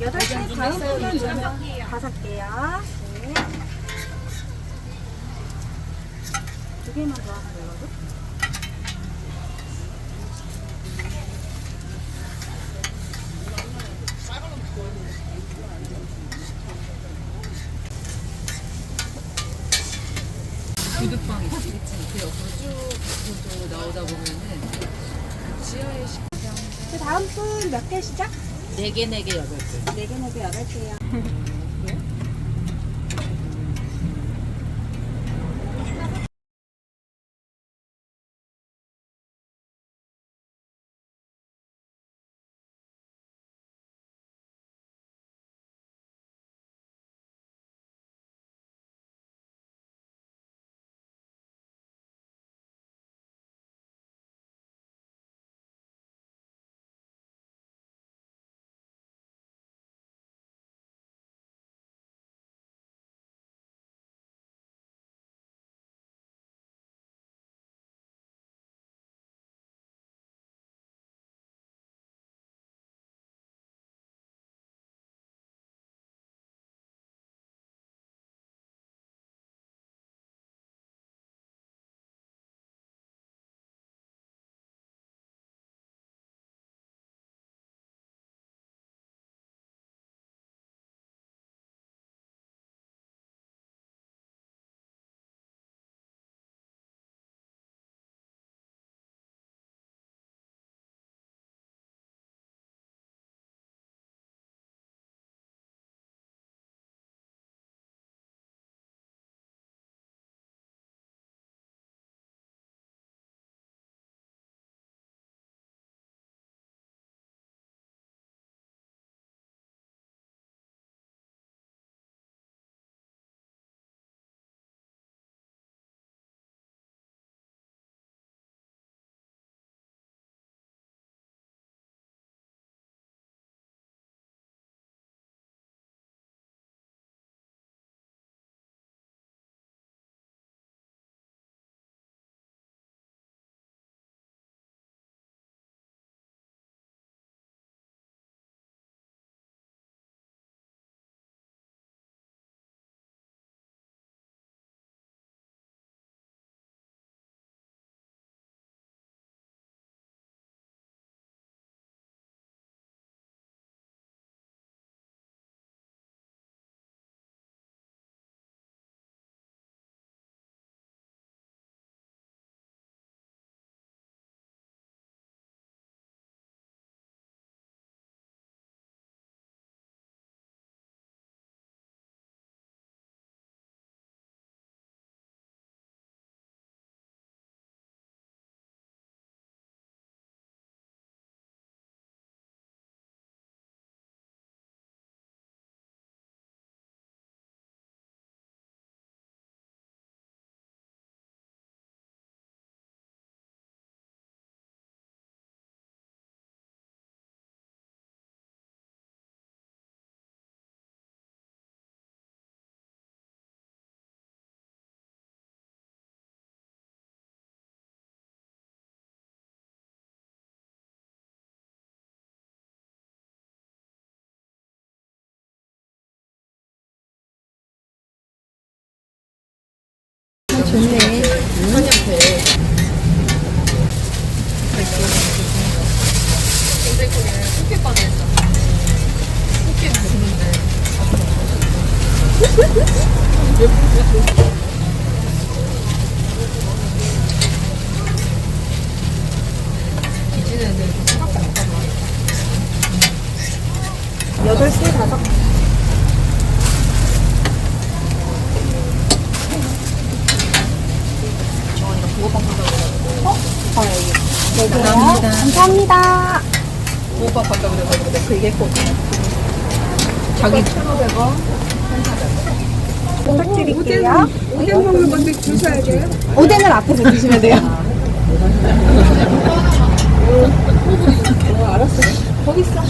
여덟 개 다음 분은 다섯 개요. 네. 두 개만 더 하면 되거든? 구두방이 있지. 그 옆으로 쭉쭉 나오다 보면은 지하에 식그 다음 분 몇 개시죠? 네 개, 네 개, 여덟 개. 네 개, 네 개, 여덟 개요. 여덟 개, 다섯 개. 어? 아, 여기. 네 개요. 감사합니다. 감사합니다. 오빠 간다 그래가지고 내가 그 얘기했거든. 자기 1,500원. 부탁드릴게요. 오뎅 먹는 건데 주셔야 돼요? 오뎅은 앞에서 드시면 돼요. 거기 있어.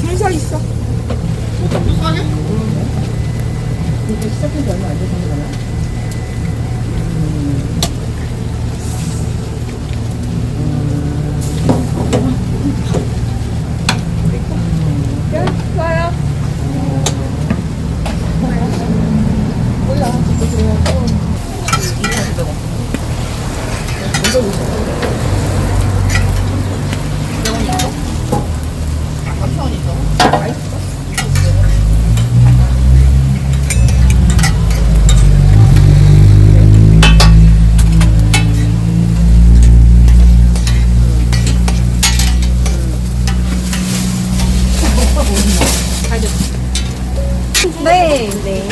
줄 서 있어. 네, 네.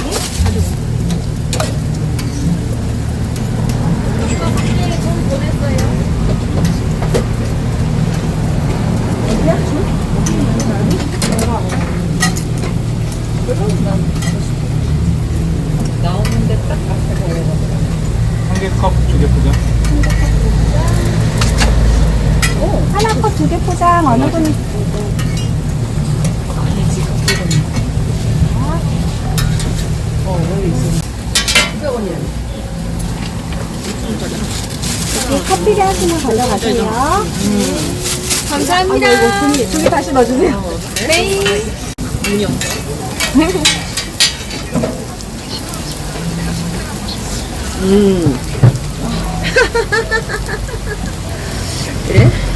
나오는데 딱 앞에 걸려가지고. 한 개 컵 두 개 포장. 하나 컵 두 개 포장 어느 분이 어, 여기 있어. 900원이야. 네, 커피를 하시면 가져가세요. 감사합니다. 아, 이거 두개 두개 다시 넣어주세요. 네. 문이 없어. 음. 그래?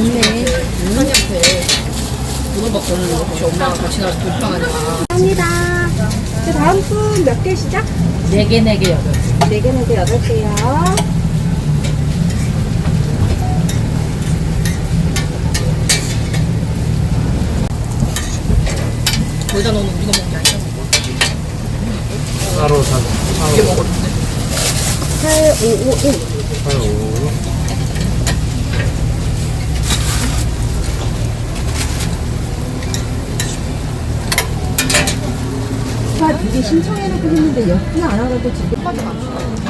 좋네. 한 옆에 문어박 거는 혹시 엄마랑 같이 나와서 돌팡하냐. 감사합니다. 그 다음 분 몇 개시죠? 네 개, 네 개, 여덟 개. 네 개, 네 개, 여덟 개요. 거기다 넣으면 우리가 먹는 게 아니잖아. 따로 사. 이게 먹었는데. 8551. 아유. 아, 이게 신청해놓고 했는데 몇분안 하고도 지금 빠져나왔어.